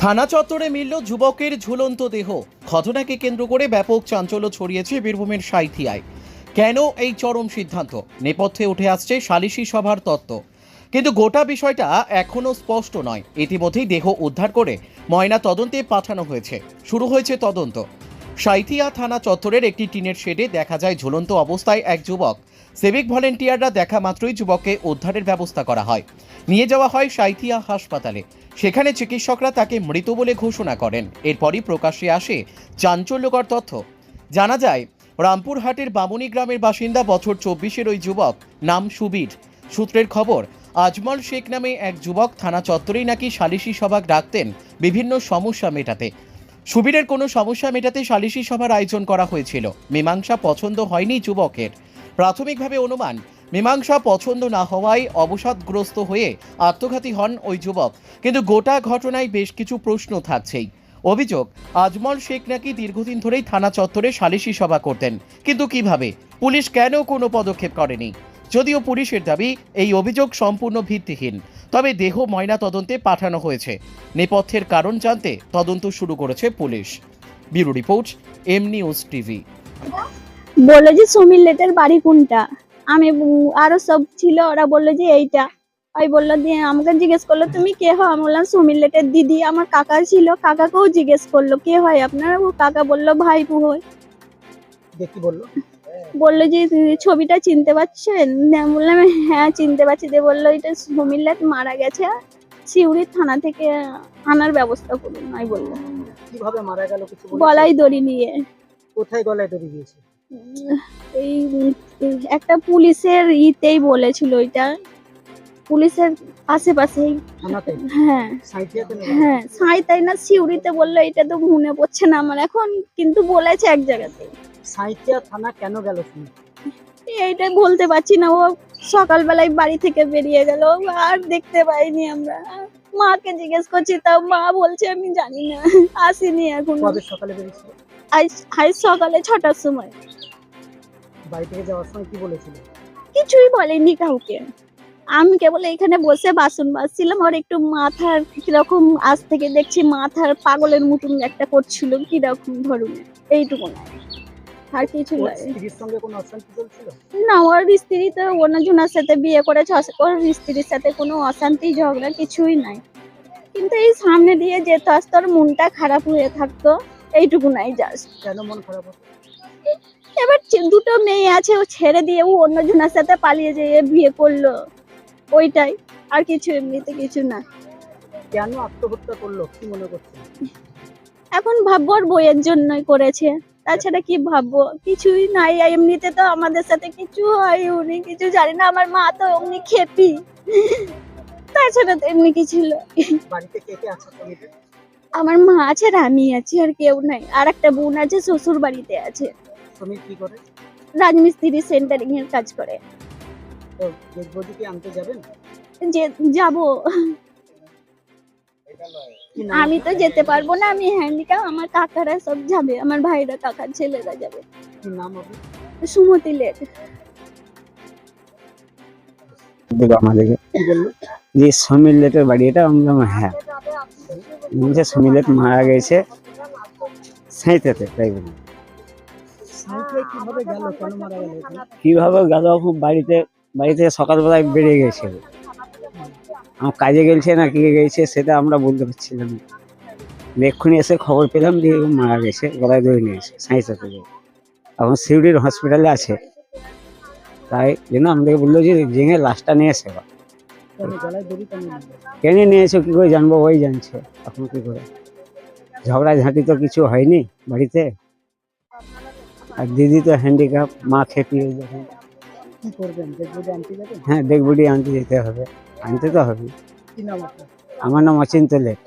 থানা চত্বরে মিলল যুবকের ঝুলন্ত দেহ। ঘটনাকে কেন্দ্র করে ব্যাপক চাঞ্চল্য ছড়িয়েছে বীরভূমের সাইথিয়ায়। কেন এই চরম সিদ্ধান্ত? নেপথ্যে উঠে আসছে সালিশি সভার তত্ত্ব। কিন্তু গোটা বিষয়টা এখনও স্পষ্ট নয়। ইতিমধ্যেই দেহ উদ্ধার করে ময়না তদন্তে পাঠানো হয়েছে। শুরু হয়েছে তদন্ত। সাইথিয়া থানা চত্বরের একটি টিনের শেডে দেখা যায় ঝুলন্ত অবস্থায় এক যুবক সিভিক ভলেন্টিয়াররা দেখা মাত্রই যুবককে উদ্ধারের ব্যবস্থা করা হয়। নিয়ে যাওয়া হয় সাইথিয়া হাসপাতালে। সেখানে চিকিৎসকরা তাকে মৃত বলে ঘোষণা করেন। এরপরই প্রকাশ্যে আসে চাঞ্চল্যকর তথ্য। জানা যায়, রামপুরহাটের বামুনি গ্রামের বাসিন্দা বছর চব্বিশের ওই যুবক নাম সুবীর। সূত্রের খবর, আজমল শেখ নামে এক যুবক থানা চত্বরেই নাকি সালিশি সভা ডাকতেন বিভিন্ন সমস্যা মেটাতে। সুবীরের কোনো সমস্যা মেটাতে সালিশি সভার আয়োজন করা হয়েছিল। মীমাংসা পছন্দ হয়নি যুবকের। প্রাথমিকভাবে অনুমান, মীমাংসা পছন্দ না হওয়ায় অবসাদগ্রস্ত হয়ে আত্মঘাতী হন ওই যুবক। কিন্তু গোটা ঘটনায় বেশ কিছু প্রশ্ন থাকছেই। অভিযোগ, আজমল শেখ নাকি দীর্ঘদিন ধরেই থানা চত্বরে সালিশি সভা করতেন। কিন্তু কীভাবে? পুলিশ কেন কোনো পদক্ষেপ করেনি? যদিও পুলিশের দাবি, এই অভিযোগ সম্পূর্ণ ভিত্তিহীন। তবে দেহ ময়না তদন্তে পাঠানো হয়েছে। নেপথ্যের কারণ জানতে তদন্ত শুরু করেছে police. Bureau report, M news TV. বলল যে সমীর লেটের বাড়ি কোনটা? আমি আরও সব ছিল ওরা বলল যে এইটা। ওই বলল দিয়ে আমাকে জিজ্ঞেস করল তুমি কে হো আমি বললাম সমীর লেটের দিদি আমার কাকা ছিল। কাকাকেও জিজ্ঞেস করল কে হয় আপনার? ও কাকা বলল ভাইপু হয়। বলল? বলল যে "তুমি ছবিটা চিনতে পারছেন বললাম হ্যাঁ চিনতে পারছি। দিয়ে বলল এটা সমীর লেট মারা গেছে। সিউড়ির থানা থেকে আনার ব্যবস্থা করুন। আমি বলল কীভাবে মারা গেল কিছু? গলায় দড়ি নিয়ে। কোথায় গলায় দড়ি দিয়েছে? এই একটা পুলিশের ইতেই বলেছিল ওইটা পুলিশের আশেপাশেই হ্যাঁ। হ্যাঁ সাঁই তাই না সিউড়িতে বলল এটা তো মনে পড়ছে না আমার। এখন কিন্তু বলেছে এক জায়গাতে। সাইথিয়া থানা কেন গেল এইটা বলতে পারছি না। ও সকালবেলায় বাড়ি থেকে বেরিয়ে গেল। আর দেখতে পাইনি আমরা। মাকে জিজ্ঞেস করছি তাও মা বলছে আমি জানি না। আসিনি এখন। সকালে আজ সকালে ছটার সময়। বাড়ি থেকে যাওয়ার সময় কি বলেছিল? কিছুই বলেনি কাউকে। আমি কেবল এখানে বসে বাসন মাজছিলাম আর একটু মাথার কীরকম আজ থেকে দেখছি মাথার পাগলের মতন একটা করছিল কীরকম ধরনের এইটুকু না। আর কিছু না। ওর স্ত্রী তো অন্যজনের সাথে বিয়ে করেছে ওর স্ত্রীর সাথে কোনো অশান্তি ঝগড়া কিছুই নাই। কিন্তু এই সামনে দিয়ে যেত আসতো ওর মনটা খারাপ হয়ে থাকতো এইটুকু নাই জাস্ট কেন মন খারাপ হতো? দুটো মেয়ে আছে ও ছেড়ে দিয়ে ও অন্যজনের সাথে পালিয়ে যেয়ে বিয়ে করল। ওইটাই আর কিছু এমনিতে কিছু না। কেন আত্মহত্যা করল? কি মনে করছে এখন ভাববো ওর বইয়ের জন্যই করেছে। তাছাড়া কি ভাববো? কিছুই নাই আর এমনিতে তো আমাদের সাথে কিছু হয় উনি কিছু জানি না আমার মা তো অমনি খেপি। তাছাড়া তো এমনি কিছু। বাড়িতে কে কে আছে আমার মা আছে আর আমি আছি আর কেউ নাই। আর একটা বোন আছে শ্বশুর বাড়িতে আছে। সমীর কি করে? রাজমিস্ত্রি সেন্টারিং এর কাজ করে। তো ডেড কি আনতে যাবেন? যে যাব। আমি তো যেতে পারব না আমি হ্যান্ডিক্যাপ আমার কাকারা সব যাবে আমার ভাইরা কাকার ছেলেরা যাবে। কি নাম হবে সুমতি লেট দেবো আমাদেরকে। যে সমীর লেটের বাড়ি এটা আমি বললাম হ্যাঁ। বলছে সমীর লেট মারা গেছে সাঁইতেতে তাই বলি। কীভাবে গেল? খুব বাড়িতে বাড়ি থেকে সকালবেলায় বেরিয়ে গেছে। আমার কাজে গেছে না কি গেছে সেটা আমরা বলতে পারছিলাম না। এক্ষুনি এসে খবর পেলাম যে মারা গেছে গলায় ধরে নিয়েছে সাঁইতেতে এখন শিউড়ির হসপিটালে আছে। তাই জন্য আমাদেরকে বলল যে জেঙে লাশটা নিয়ে এসে? কেন নিয়েছো কি করে জানব? ওই জানছে। এখন কি করে? ঝগড়াঝাঁটি তো কিছু হয়নি বাড়িতে। আর দিদি তো হ্যান্ডিক্যাপ মা খেপিয়ে যখন কি করবেন? ডেড বডি আনতে যাবেন হ্যাঁ দেখবুটি আনতে যেতে হবে। আনতে তো হবে কি নাম আপনার? আমার নাম অচিন্ত লেট